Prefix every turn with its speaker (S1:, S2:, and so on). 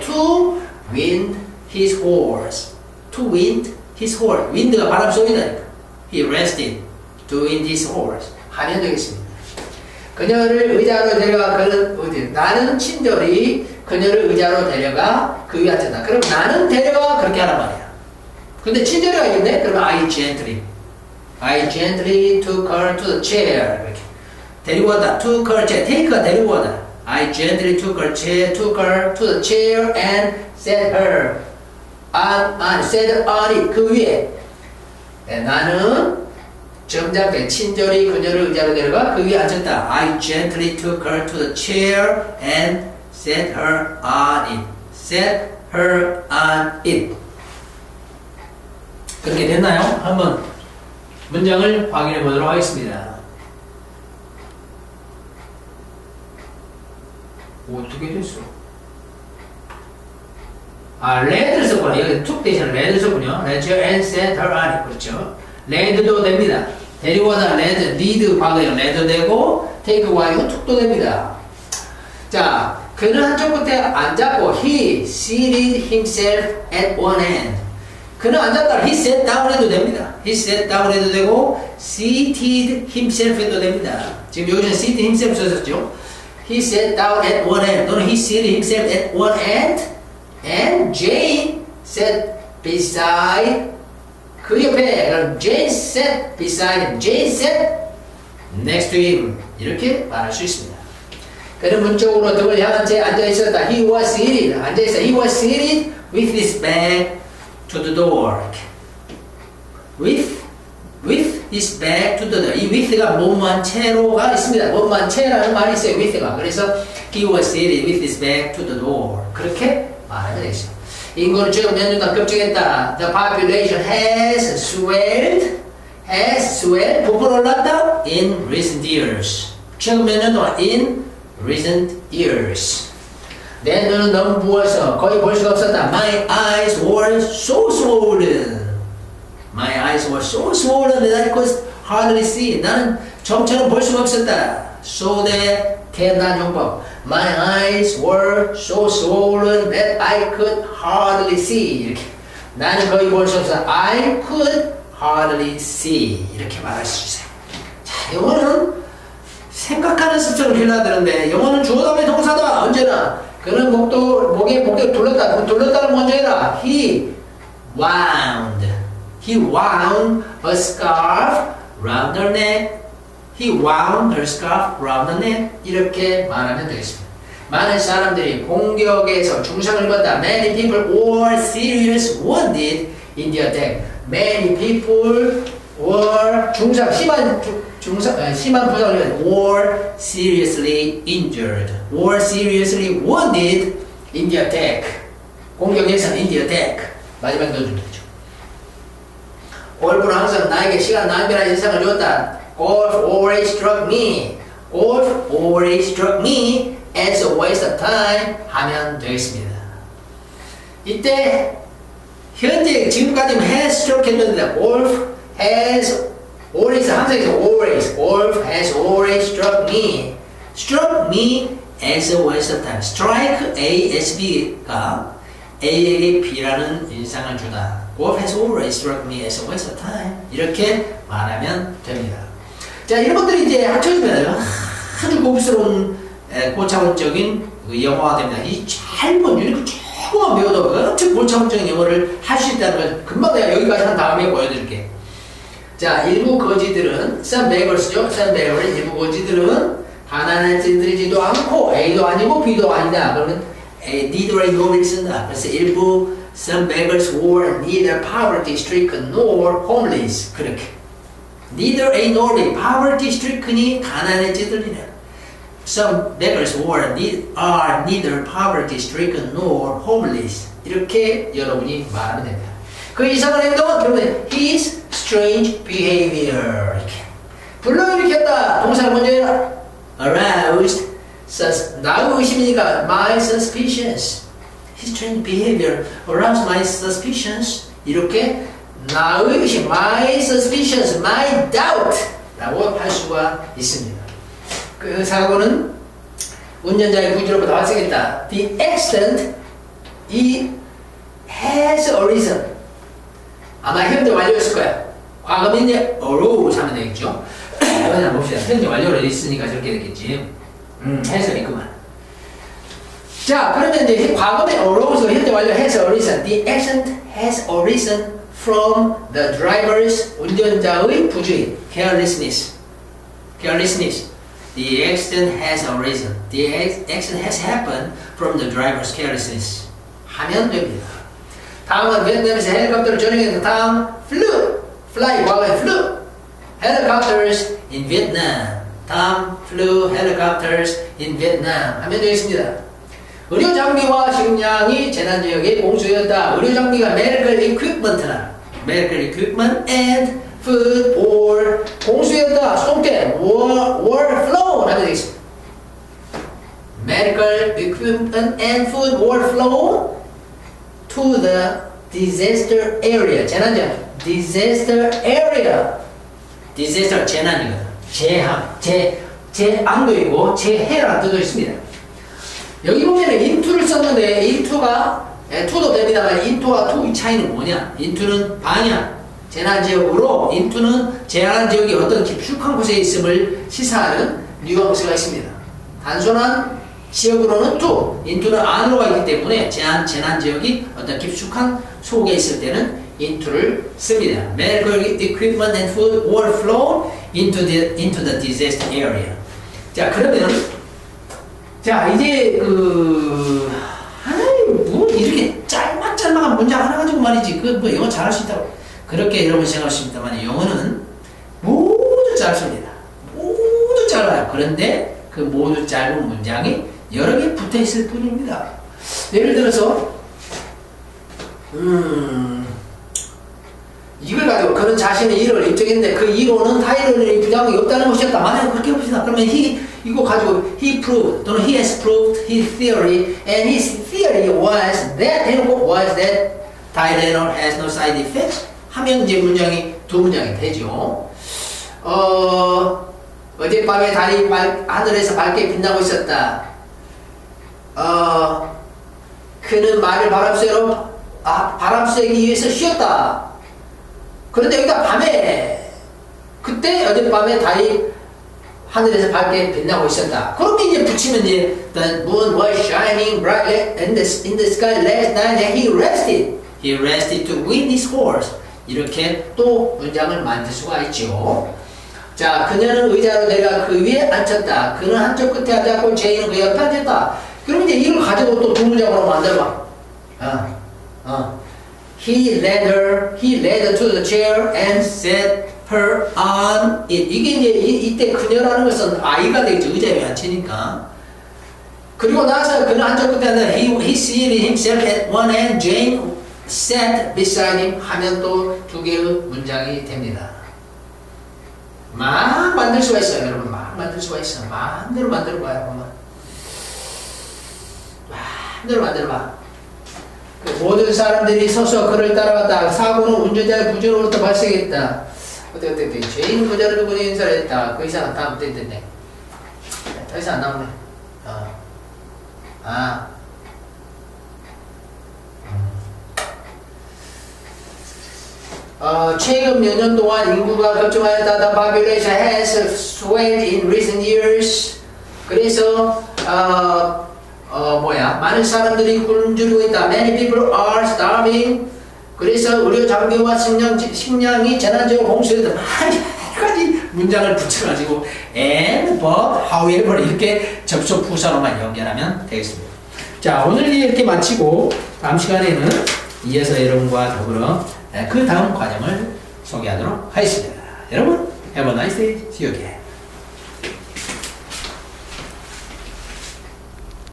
S1: to wind his horse. To wind his horse. wind가 바람 쏘이다니까. He rested to wind his horse. 하면 되겠습니다. 그녀를 의자로 데려가 그는 어디 나는 친절히 그녀를 의자로 데려가 그 위에 앉혔다. 그럼 나는 데려가 그렇게 하란 말이야. 근데 친절히 하겠네? 그러면 I gently. I gently took her to the chair. 이렇게. 데리고 가다. took her chair. take가 데리고 가다. I gently took her chair, took her to the chair and set her on, on, set on it. 그 위에. 네, 나는 점잖게 친절히 그녀를 의자로 데려가 그 위에 앉혔다. I gently took her to the chair and set her on it. set her on it. 그렇게 됐나요? 한번 문장을 확인해 보도록 하겠습니다. 어떻게 됐어? 아, 레드를 썼구나. 여기 툭 대신 레드를 썼군요. 레드 her on it. 그렇죠. 레드도 됩니다. 데리고 가다 레드, 리드 과거형 레드 되고 테이크 와이고 툭도 됩니다. 자, 그는 한쪽 끝에 앉았고 he seated himself at one end. 그는 앉았다. he sat down 해도 됩니다. he sat down 해도 되고 seated himself 해도 됩니다. 지금 여기서 seated himself 썼었죠. he sat down at one end 또는 he seated himself at one end and Jane sat beside 그 옆에 그럼 Jane sat beside him. Jane sat next to him. 이렇게 말할 수 있습니다. 그는 문쪽으로 등을 향한 채 앉아 있었다. He was seated. 앉아 있어. He was seated with his back to the door. With his back to the. 이 with가 몸만 채로가 있습니다. 몸만 채라는 말이 있어요. with가. 그래서 he was seated with his back to the door. 그렇게 말하면 되겠습니다. 인구는 최근 몇 년간 급증했다. The population has swelled, has swelled, 부풀어 올랐다 in recent years. 최근 몇 년 동안 in recent years. 내 눈은 너무 부어서 거의 볼 수가 없었다. My eyes were so swollen. My eyes were so swollen that I could hardly see. 나는 점처럼 볼 수가 없었다. So that 태어난 용법. My eyes were so swollen that I could hardly see. 이렇게. 나는 거의 볼 수 없어. I could hardly see. 이렇게 말할 수 있어요. 자, 영어는 생각하는 습성을 필요하 되는데 영어는 주어 다음에 동사다. 언제나. 그는 목도 목에 목에 둘렀다. 그 둘렀다를 먼저 해라. He wound. He wound a scarf round her neck. He wound her scarf round the neck. 이렇게 말하면 되겠습니다. 많은 사람들이 공격에서 중상을 입었다. Many people were serious wounded in the attack. Many people were 중상 심한 중, 중상 아, 심한 부상을 were seriously injured. were seriously wounded in the attack. 공격에서 in the attack. 마지막 되죠. 골프는 항상 나에게 시간 낭비라는 인상을 주었다. Golf always struck me. Golf always struck me as a waste of time 하면 되겠습니다. 이때 현재 지금까지 has struck 했는데 golf has always 항상 always golf has always struck me struck me as a waste of time strike A S B가 A에게 B라는 인상을 주다 golf has always struck me as a waste of time 이렇게 말하면 됩니다. 자 이런 것들이 이제 합쳐지면 아주 고급스러운 에, 고차원적인 그 영어가 됩니다. 이 짧은 이렇게 조금만 배워도 엄청 고차원적인 영어를 할 수 있다는 걸 금방 내가 여기까지 한 다음에 보여드릴게. 자, 일부 거지들은 some beggars죠. some beggars 일부 거지들은 가난해지지도 않고 A도 아니고 B도 아니다. 그러면 A, A nor B를 쓴다. 그래서 일부 some beggars were neither poverty stricken nor homeless. 그렇게. neither A nor B. poverty stricken이 가난해지들이네. Some beggars were ne- are neither poverty stricken nor homeless. 이렇게 여러분이 말하면 됩니다. 그 이상한 행동은 그러면 his strange behavior. 이렇게. 불러일으켰다. 동사를 먼저 해라. aroused. sus, 나의 의심이니까 my suspicions. His strange behavior aroused my suspicions. 이렇게 나의 my suspicions, my doubt 라고 할 수가 있습니다. 그 사고는 운전자의 부지로부터 발생했다. The accident 이 has arisen 아마 현재 완료였을 거야. 과거면 이제 arose 하면 되겠죠. 한번 봅시다. 현재 완료로 있으니까 저렇게 되겠지. 음, has 있구만. 자, 그러면 이제 과거에 arose, 현재 완료 has arisen. The accident has arisen from the driver's 운전자의 부주의, carelessness. carelessness. The accident has arisen. The ac- accident has happened from the driver's carelessness. 하면 됩니다. 다음은 베트남에서 헬리콥터를 조종했던 다음 flew, fly, 과거에 flew. helicopters in Vietnam. 다음 flew helicopters in Vietnam. 하면 되겠습니다. 의료 장비와 식량이 재난 지역에 공수였다. 의료 장비가 medical equipment나 medical equipment and food or 공수였다. 쏜게 were, were flown 하면 되겠습니다. medical equipment and food were flown to the disaster area. 재난 지역. disaster area. disaster 재난이거든. 재앙, 재, 재앙도 있고 재해라는 뜻도 있습니다. 여기 보면은 into를 썼는데 into가 예, to도 됩니다만 into와 to의 차이는 뭐냐? into는 방향, 재난 지역으로 into는 재난 지역이 어떤 깊숙한 곳에 있음을 시사하는 뉘앙스가 있습니다. 단순한 지역으로는 to, into는 안으로 가 있기 때문에 재난, 재난 지역이 어떤 깊숙한 속에 있을 때는 into를 씁니다. Medical equipment and food were flown into the, into the disaster area. 자, 그러면 자 이제 그 아이 뭐 이렇게 짤막짤막한 문장 하나 가지고 말이지. 그 뭐 영어 잘할 수 있다고. 그렇게 여러분 생각하십니다만 영어는 모두 짧습니다. 모두 짧아요. 그런데 그 모두 짧은 문장이 여러 개 붙어 있을 뿐입니다. 예를 들어서 음 이걸 가지고 그런 자신의 일을 입증했는데 그 이론은 타이론의 부작용이 없다는 것이었다. 만약에 그렇게 봅시다. 그러면 he 이거 가지고 he proved 또는 he has proved his theory and his theory was that 해놓고 was that Tylenol has no side effects 하면 이제 문장이 두 문장이 되죠. 어 어젯밤에 달이 말, 하늘에서 밝게 빛나고 있었다. 어 그는 말을 바람 쐬러 아, 바람 쐬기 위해서 쉬었다. 그런데 여기가 밤에 그때 어젯밤에 달이 하늘에서 밝게 빛나고 있었다. 그렇게 이제 붙이면 이제 the moon was shining brightly in the, in the sky last night and he rested. He rested to win his horse. 이렇게 또 문장을 만들 수가 있죠. 자, 그녀는 의자로 내려가 그 위에 앉혔다. 그는 한쪽 끝에 앉았고 제이는 그 옆에 앉았다. 그럼 이제 이걸 가지고 또 두 문장으로 만들어봐. 어, 어. He led her, he led her to the chair and set her on it. 이게 이제 이, 이때 그녀라는 것은 아이가 되겠죠. 의자에 앉히니까. 그리고 나서 그는 끝에 앉아 he, he seated himself at one end, Jane sat beside him 하면 또 두 개의 문장이 됩니다. 막 만들 수가 있어요, 여러분. 막 만들 수가 있어. 마음대로 만들어 봐요, 보면. 마음대로 만들어 봐. 그 모든 사람들이 서서 그를 따라갔다. 사고는 운전자의 부주로부터 발생했다. 어떻게 어떻게 어떻게 죄인 부자를 두고 인사를 했다. 그 이상 다음 됐는데. 더 이상 안 나오네. 어. 아. 어, 최근 몇 년 동안 인구가 급증하였다. The population has swelled in recent years. 그래서 어, 어 뭐야 많은 사람들이 굶주리고 있다. Many people are starving. 그래서 의료 장비와 식량 식량이 재난지역 공수에도 많이 문장을 붙여가지고 and but however 이렇게 접속 부사로만 연결하면 되겠습니다. 자 오늘 이렇게 마치고 다음 시간에는 이어서 여러분과 더불어 그 다음 과정을 소개하도록 하겠습니다. 여러분 have a nice day. See you again.